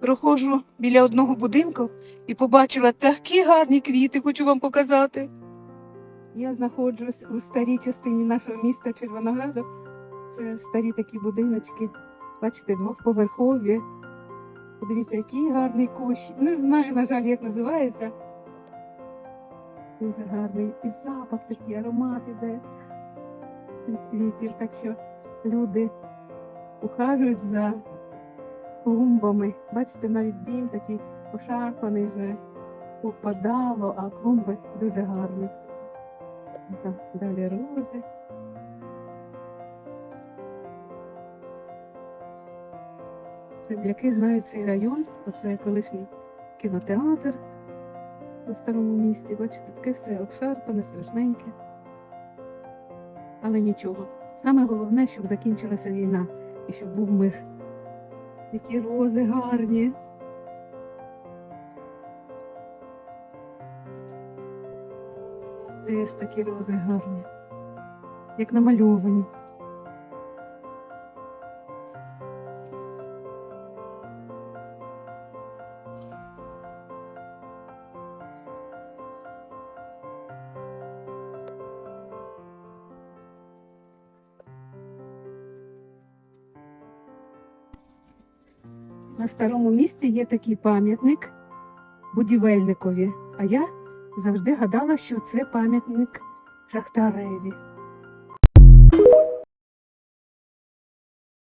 Проходжу біля одного будинку і побачила такі гарні квіти, хочу вам показати. Я знаходжусь у старій частині нашого міста Червонограду. Це старі такі будиночки. Бачите, двохповерхові. Подивіться, який гарний кущ. Не знаю, на жаль, як називається. Дуже гарний. І запах такий, аромат іде від квітів. Так що люди ухажують за клумбами. Бачите, навіть дім такий пошарпаний вже попадало, а клумби дуже гарні. Там далі рози. Земляки знають цей район, оце колишній кінотеатр у старому місті. Бачите, таке все обшарпане, страшненьке. Але нічого. Саме головне, щоб закінчилася війна і щоб був мир. Які рози гарні. Теж такі рози гарні, як намальовані. На старому місці є такий пам'ятник будівельникові. А я завжди гадала, що це пам'ятник Шахтареві.